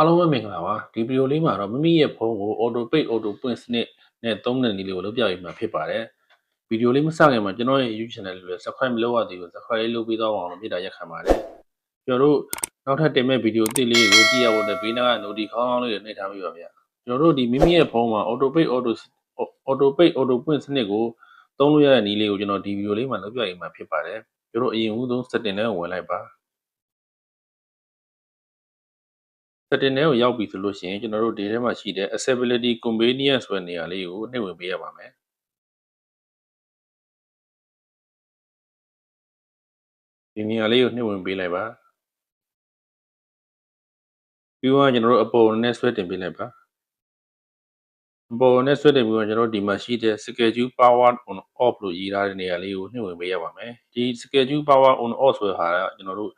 အားလုံးပဲမင်္ဂလာပါဒီဗီဒီယိုလေးမှာတော့မိမိရဲ့ဖုန်းကို auto pay auto print စနစ်နဲ့သုံးတဲ့နည်းလေးကိုလုပ်ပြပေးမှာဖြစ်ပါတယ်ဗီဒီယိုလေးမစခင်မှာကျွန်တော်ရဲ့ YouTube channel လေးကို subscribe မလုပ်ရသေးဘူး subscribe လေးလုပ်ပေးတော့အောင်လို့ပြည်တာရက်ခံပါတယ်ကျွန်တော်တို့နောက်ထပ်တင်မဲ့ဗီဒီယိုအသစ်လေးကိုကြည့်ရဖို့အတွက်ဘေးနားက notification ခေါင်းလေးတွေနှိပ်ထားပြီးပါဗျာကျွန်တော်တို့ဒီမိမိရဲ့ဖုန်းမှာ auto pay auto auto pay auto print စနစ်ကိုသုံးလို့ရတဲ့နည်းလေးကိုကျွန်တော်ဒီဗီဒီယိုလေးမှာလုပ်ပြပေးမှာဖြစ်ပါတယ်ကျွန်တော်အရင်ဦးဆုံး setting ထဲကိုဝင်လိုက်ပါ setting ထဲကိုရောက်ပြီဆိုလို့ရှိရင်ကျွန်တော်တို့ဒီထဲမှာရှိတဲ့ accessibility convenience ဆိုတဲ့နေရာလေးကိုနှိပ်ဝင်ပေးရပါမယ်ဒီနေရာလေးကိုနှိပ်ဝင်ပေးလိုက်ပါပြီးတော့ကျွန်တော်တို့အပေါ်နဲ့ဆွဲတင်ပေးလိုက်ပါအပေါ်နဲ့ဆွဲတင်ပြီးတော့ကျွန်တော်တို့ဒီမှာရှိတဲ့ schedule power on off လို့ရေးထားတဲ့နေရာလေးကိုနှိပ်ဝင်ပေးရပါမယ်ဒီ schedule power on off ဆိုတဲ့ဟာကကျွန်တော်တို့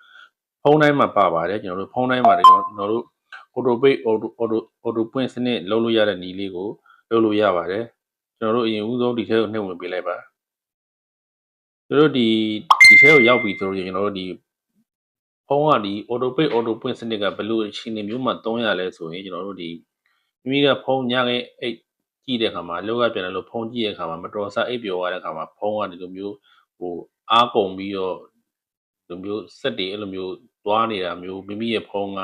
ဖုန်းတိုင်းမှာပါပါတယ်ကျွန်တော်တို့ဖုန်းတိုင်းမှာကျွန်တော်တို့ auto pay auto auto auto print စနစ်လုပ်လို့ရတဲ့နည်းလေးကိုလုပ်လို့ရပါတယ်ကျွန်တော်တို့အရင်ဦးဆုံးဒီထဲကိုနှိပ်ဝင်ပေးလိုက်ပါကျွန်တော်တို့ဒီဒီထဲကိုရောက်ပြီဆိုတော့ကျွန်တော်တို့ဒီဖုန်းကဒီ auto pay auto print စနစ်ကဘယ်လိုအခြေအနေမျိုးမှာသုံးရလဲဆိုရင်ကျွန်တော်တို့ဒီမိမိကဖုန်းညခဲ့အိတ်ကြည့်တဲ့အခါမှာလောကပြန်တယ်လို့ဖုန်းကြည့်တဲ့အခါမှာမတော်ဆအိပ်ပျော်ရတဲ့အခါမှာဖုန်းကဒီလိုမျိုးဟိုအားကုန်ပြီးတော့ဒီလိုမျိုးစက်တွေအဲ့လိုမျိုးသွားနေတာမျိုးမိမိရဲ့ဖုန်းက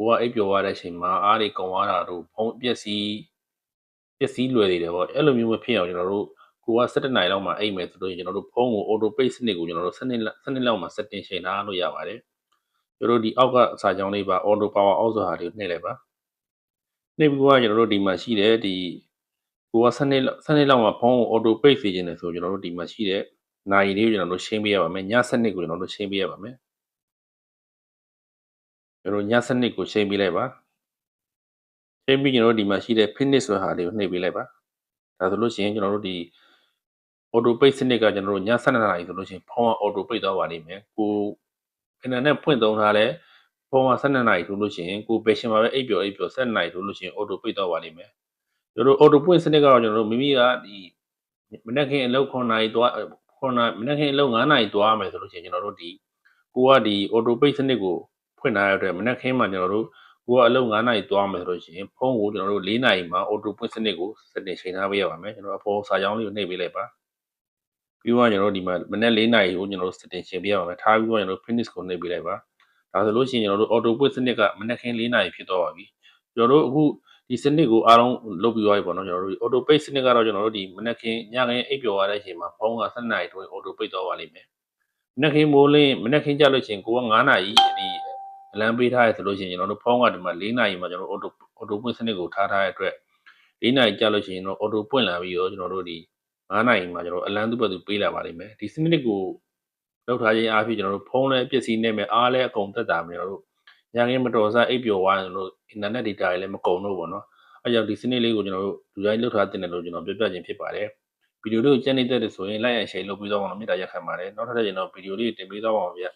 ကိုကအိပ်ပျော်သွားတဲ့အချိန်မှာအားတွေကုန်သွားတာတို့ဖုံးပျက်စီးပျက်စီးလွယ်နေတယ်ပေါ့အဲ့လိုမျိုးမဖြစ်အောင်ကျွန်တော်တို့ကိုက17နိုင်လောက်မှအိပ်မယ်ဆိုလို့ကျွန်တော်တို့ဖုန်းကို auto pay စနစ်ကိုကျွန်တော်တို့စနစ်စနစ်လောက်မှ setting ချိန်ထားလို့ရပါတယ်ကျွန်တော်တို့ဒီအောက်ကစာကြောင်းလေးပါ auto power out ဆိုတာလေးနှိပ်လိုက်ပါနှိပ်ပြီးတော့ကျွန်တော်တို့ဒီမှာရှိတဲ့ဒီကိုကစနစ်စနစ်လောက်မှဖုန်းကို auto pay စီခြင်းတယ်ဆိုကျွန်တော်တို့ဒီမှာရှိတဲ့နိုင်လေးကိုကျွန်တော်တို့ရှင်းပေးရပါမယ်ညစနစ်ကိုကျွန်တော်တို့ရှင်းပေးရပါမယ် ကျွန်တော်ညစနစ်ကိုချိန်ပေးလိုက်ပါချိန်ပြီးကျွန်တော်တို့ဒီမှာရှိတဲ့ finish ဆိုတဲ့ဟာလေးကိုနှိပ်ပေးလိုက်ပါဒါဆိုလို့ရှိရင်ကျွန်တော်တို့ဒီ auto pay စနစ်ကကျွန်တော်တို့ည7နာရီဆိုလို့ရှိရင်ဖုန်းက auto pay သွားပါလိမ့်မယ်ကိုအင်တာနက်ဖွင့်သုံးထားလဲဖုန်းက7နာရီဆိုလို့ရှိရင်ကိုပယ်ရှင်မှာပဲအိပ်ပျော်အိပ်ပျော်7နာရီဆိုလို့ရှိရင် auto pay သွားပါလိမ့်မယ်ကျွန်တော်တို့ auto pay စနစ်ကတော့ကျွန်တော်တို့မိမိကဒီမနေ့ခင်အလုပ်9နာရီသွား9နာရီမနေ့ခင်အလုပ်9နာရီသွားမယ်ဆိုလို့ရှိရင်ကျွန်တော်တို့ဒီကိုကဒီ auto pay စနစ်ကို ဖွင့်ထားရတဲ့မနက်ခင်းမှာကျွန်တော်တို့ကိုကအလုပ်9နာရီသွားမယ်ဆိုလို့ရှိရင်ဖုန်းကိုကျွန်တော်တို့4နာရီမှာ auto ပွင့်စနစ်ကို setting ချိန်ထားပေးရပါမယ်ကျွန်တော်အပေါ်စာကြောင်းလေးကိုနှိပ်ပေးလိုက်ပါပြီးတော့ကျွန်တော်တို့ဒီမှာမနက်4နာရီကိုကျွန်တော်တို့ setting ချိန်ပေးရပါမယ်ထားပြီးတော့ကျွန်တော်တို့ finish ကိုနှိပ်ပေးလိုက်ပါဒါဆိုလို့ရှိရင်ကျွန်တော်တို့ auto ပွင့်စနစ်ကမနက်ခင်း4နာရီဖြစ်သွားပါပြီကျွန်တော်တို့အခုဒီစနစ်ကိုအားလုံးလုပ်ပြီးသွားပြီပေါ့နော်ကျွန်တော်တို့ auto pay စနစ်ကတော့ကျွန်တော်တို့ဒီမနက်ခင်းညခင်းအိပ်ပျော်ရတဲ့အချိန်မှာဖုန်းက7နာရီတွင် auto pay သွားပါလိမ့်မယ်မနက်ခင်းမိုးလင်းမနက်ခင်းကြလို့ရှိရင်ကိုက9နာရီဒီ အလံပေးထားရဆိုလို့ရှိရင်ကျွန်တော်တို့ဖုန်းကဒီမှာ၄နာရီမှာကျွန်တော်တို့ auto auto ပွင့်စနစ်ကိုထားထားတဲ့အတွက်၄နာရီကြာလို့ရှိရင်တော့ auto ပွင့်လာပြီးတော့ကျွန်တော်တို့ဒီ9နာရီမှာကျွန်တော်အလံသူ့ဘက်သူပေးလာပါလိမ့်မယ်ဒီစနစ်ကိုလောက်ထားခြင်းအားဖြင့်ကျွန်တော်တို့ဖုန်းလည်းပစ္စည်းနဲ့ပဲအားလည်းအကုန်သက်တာမယ်ကျွန်တော်တို့ညငင်းမတော်စားအိပ်ပျော်သွားရင်တို့ internet data တွေလည်းမကုန်တော့ဘူးเนาะအဲကြောင့်ဒီစနစ်လေးကိုကျွန်တော်တို့လူတိုင်းလောက်ထားတင်တယ်လို့ကျွန်တော်ပြောပြခြင်းဖြစ်ပါတယ်ဗီဒီယိုလေးကိုကြည့်နေတဲ့ဆိုရင် like and share လုပ်ပြီးတော့အောင်မေတ္တာရက်ခံပါတယ်နောက်ထပ်ကျွန်တော်ဗီဒီယိုလေးတင်ပေးတော့အောင်ဗျာ